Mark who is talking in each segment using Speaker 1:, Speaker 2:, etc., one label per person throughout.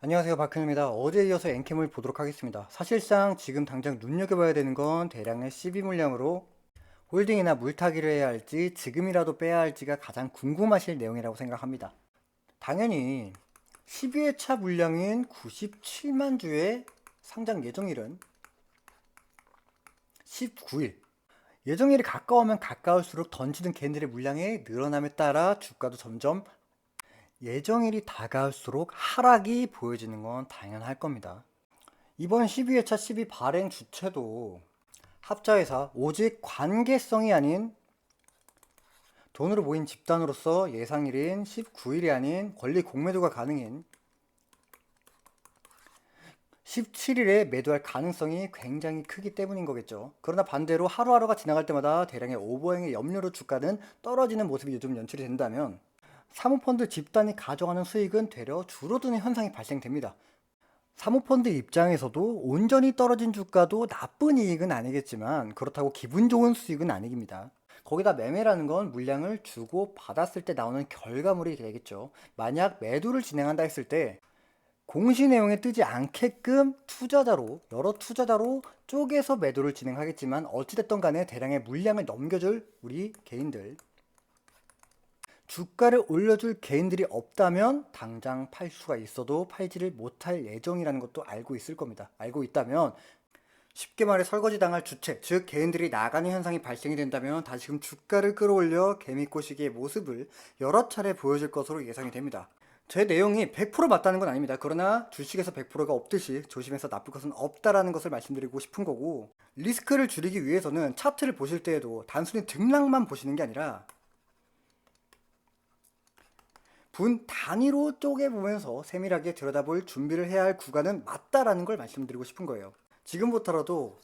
Speaker 1: 안녕하세요 박근입니다. 어제에 이어서 엔캠을 보도록 하겠습니다. 사실상 지금 당장 눈여겨봐야 되는 건 대량의 12 물량으로 홀딩이나 물타기를 해야 할지 지금이라도 빼야 할지가 가장 궁금하실 내용이라고 생각합니다. 당연히 12회차 물량인 97만 주의 상장 예정일은 19일. 예정일이 가까우면 가까울수록 던지는 개인들의 물량이 늘어남에 따라 주가도 점점 예정일이 다가올수록 하락이 보여지는 건 당연할 겁니다. 이번 12회차 12 발행 주체도 합자회사 오직 관계성이 아닌 돈으로 모인 집단으로서 예상일인 19일이 아닌 권리 공매도가 가능인 17일에 매도할 가능성이 굉장히 크기 때문인 거겠죠. 그러나 반대로 하루하루가 지나갈 때마다 대량의 오버행의 염려로 주가는 떨어지는 모습이 요즘 연출이 된다면 사모펀드 집단이 가져가는 수익은 되려 줄어드는 현상이 발생됩니다. 사모펀드 입장에서도 온전히 떨어진 주가도 나쁜 이익은 아니겠지만 그렇다고 기분 좋은 수익은 아닙니다. 거기다 매매라는 건 물량을 주고 받았을 때 나오는 결과물이 되겠죠. 만약 매도를 진행한다 했을 때 공시 내용에 뜨지 않게끔 투자자로 여러 투자자로 쪼개서 매도를 진행하겠지만 어찌됐든 간에 대량의 물량을 넘겨줄 우리 개인들 주가를 올려줄 개인들이 없다면 당장 팔 수가 있어도 팔지를 못할 예정이라는 것도 알고 있을 겁니다. 알고 있다면 쉽게 말해 설거지 당할 주체, 즉 개인들이 나가는 현상이 발생이 된다면 다시금 주가를 끌어올려 개미꼬시기의 모습을 여러 차례 보여줄 것으로 예상이 됩니다. 제 내용이 100% 맞다는 건 아닙니다. 그러나 주식에서 100%가 없듯이 조심해서 나쁠 것은 없다라는 것을 말씀드리고 싶은 거고 리스크를 줄이기 위해서는 차트를 보실 때에도 단순히 등락만 보시는 게 아니라 분 단위로 쪼개보면서 세밀하게 들여다볼 준비를 해야 할 구간은 맞다라는 걸 말씀드리고 싶은 거예요. 지금부터라도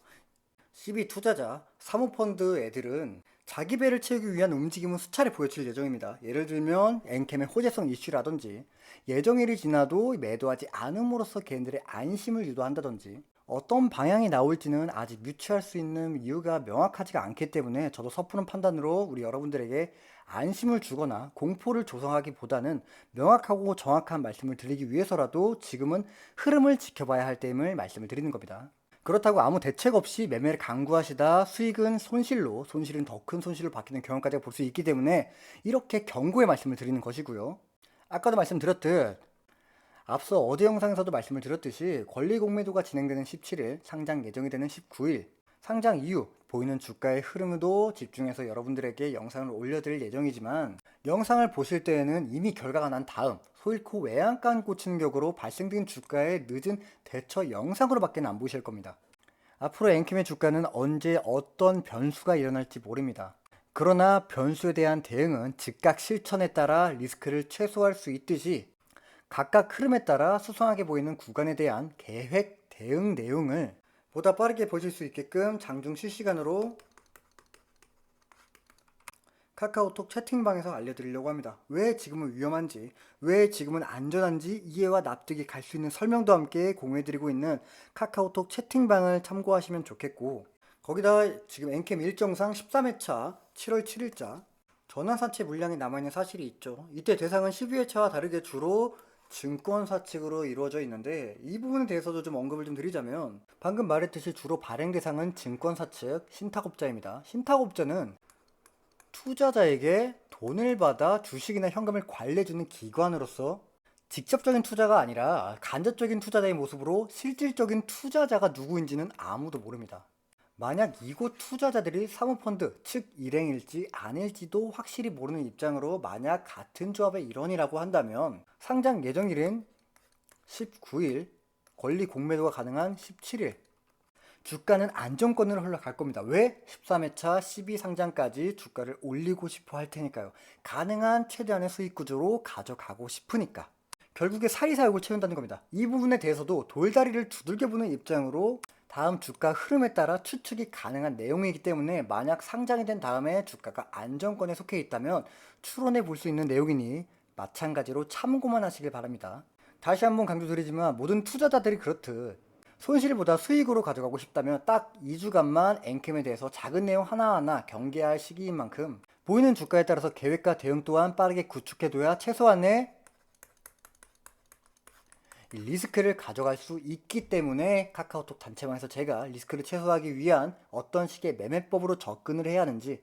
Speaker 1: CB 투자자, 사모펀드 애들은 자기 배를 채우기 위한 움직임은 수차례 보여줄 예정입니다. 예를 들면 엔캠의 호재성 이슈라든지 예정일이 지나도 매도하지 않음으로써 개인들의 안심을 유도한다든지 어떤 방향이 나올지는 아직 유추할 수 있는 이유가 명확하지가 않기 때문에 저도 섣부른 판단으로 우리 여러분들에게 안심을 주거나 공포를 조성하기보다는 명확하고 정확한 말씀을 드리기 위해서라도 지금은 흐름을 지켜봐야 할 때임을 말씀을 드리는 겁니다. 그렇다고 아무 대책 없이 매매를 강구하시다 수익은 손실로 손실은 더 큰 손실로 바뀌는 경우까지 볼 수 있기 때문에 이렇게 경고의 말씀을 드리는 것이고요. 아까도 말씀드렸듯 앞서 어제 영상에서도 말씀을 드렸듯이 권리 공매도가 진행되는 17일, 상장 예정이 되는 19일, 상장 이후 보이는 주가의 흐름도 집중해서 여러분들에게 영상을 올려드릴 예정이지만 영상을 보실 때에는 이미 결과가 난 다음 소일코 외양간 꽂히는 격으로 발생된 주가의 늦은 대처 영상으로 밖에 안 보실 겁니다. 앞으로 앵킴의 주가는 언제 어떤 변수가 일어날지 모릅니다. 그러나 변수에 대한 대응은 즉각 실천에 따라 리스크를 최소화할 수 있듯이 각각 흐름에 따라 수상하게 보이는 구간에 대한 계획 대응 내용을 보다 빠르게 보실 수 있게끔 장중 실시간으로 카카오톡 채팅방에서 알려드리려고 합니다. 왜 지금은 위험한지, 왜 지금은 안전한지 이해와 납득이 갈 수 있는 설명도 함께 공유해드리고 있는 카카오톡 채팅방을 참고하시면 좋겠고 거기다 지금 엔캠 일정상 13회차 7월 7일자 전환사채 물량이 남아있는 사실이 있죠. 이때 대상은 12회차와 다르게 주로 증권사 측으로 이루어져 있는데 이 부분에 대해서도 좀 언급을 좀 드리자면 방금 말했듯이 주로 발행 대상은 증권사 측 신탁업자입니다. 신탁업자는 투자자에게 돈을 받아 주식이나 현금을 관리해주는 기관으로서 직접적인 투자가 아니라 간접적인 투자자의 모습으로 실질적인 투자자가 누구인지는 아무도 모릅니다. 만약 이곳 투자자들이 사모펀드 즉 일행일지 아닐지도 확실히 모르는 입장으로 만약 같은 조합의 일원이라고 한다면 상장 예정일은 19일, 권리 공매도가 가능한 17일, 주가는 안정권으로 흘러갈 겁니다. 왜? 13회차 12상장까지 주가를 올리고 싶어 할 테니까요. 가능한 최대한의 수익 구조로 가져가고 싶으니까. 결국에 사이사욕을 채운다는 겁니다. 이 부분에 대해서도 돌다리를 두들겨보는 입장으로 다음 주가 흐름에 따라 추측이 가능한 내용이기 때문에 만약 상장이 된 다음에 주가가 안정권에 속해 있다면 추론해 볼 수 있는 내용이니 마찬가지로 참고만 하시길 바랍니다. 다시 한번 강조드리지만 모든 투자자들이 그렇듯 손실보다 수익으로 가져가고 싶다면 딱 2주간만 앵캠에 대해서 작은 내용 하나하나 경계할 시기인 만큼 보이는 주가에 따라서 계획과 대응 또한 빠르게 구축해둬야 최소한의 이 리스크를 가져갈 수 있기 때문에 카카오톡 단체방에서 제가 리스크를 최소화하기 위한 어떤 식의 매매법으로 접근을 해야 하는지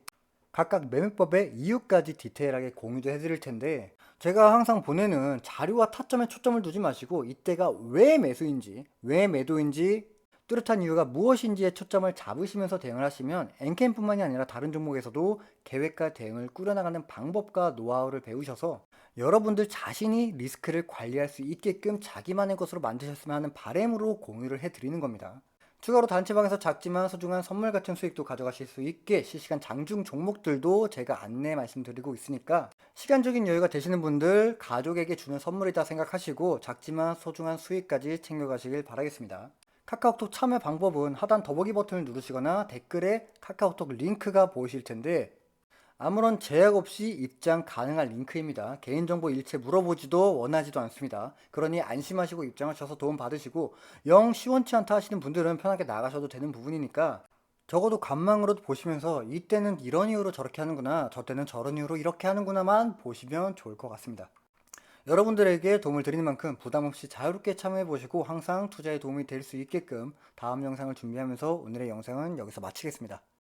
Speaker 1: 각각 매매법의 이유까지 디테일하게 공유도 해드릴 텐데 제가 항상 보내는 자료와 타점에 초점을 두지 마시고 이때가 왜 매수인지 왜 매도인지 뚜렷한 이유가 무엇인지에 초점을 잡으시면서 대응을 하시면 엔캠뿐만이 아니라 다른 종목에서도 계획과 대응을 꾸려나가는 방법과 노하우를 배우셔서 여러분들 자신이 리스크를 관리할 수 있게끔 자기만의 것으로 만드셨으면 하는 바램으로 공유를 해드리는 겁니다. 추가로 단체방에서 작지만 소중한 선물 같은 수익도 가져가실 수 있게 실시간 장중 종목들도 제가 안내 말씀드리고 있으니까 시간적인 여유가 되시는 분들 가족에게 주는 선물이다 생각하시고 작지만 소중한 수익까지 챙겨가시길 바라겠습니다. 카카오톡 참여 방법은 하단 더보기 버튼을 누르시거나 댓글에 카카오톡 링크가 보이실 텐데 아무런 제약 없이 입장 가능한 링크입니다. 개인정보 일체 물어보지도 원하지도 않습니다. 그러니 안심하시고 입장하셔서 도움 받으시고 영 시원치 않다 하시는 분들은 편하게 나가셔도 되는 부분이니까 적어도 관망으로도 보시면서 이때는 이런 이유로 저렇게 하는구나 저 때는 저런 이유로 이렇게 하는구나만 보시면 좋을 것 같습니다. 여러분들에게 도움을 드리는 만큼 부담 없이 자유롭게 참여해 보시고 항상 투자에 도움이 될 수 있게끔 다음 영상을 준비하면서 오늘의 영상은 여기서 마치겠습니다.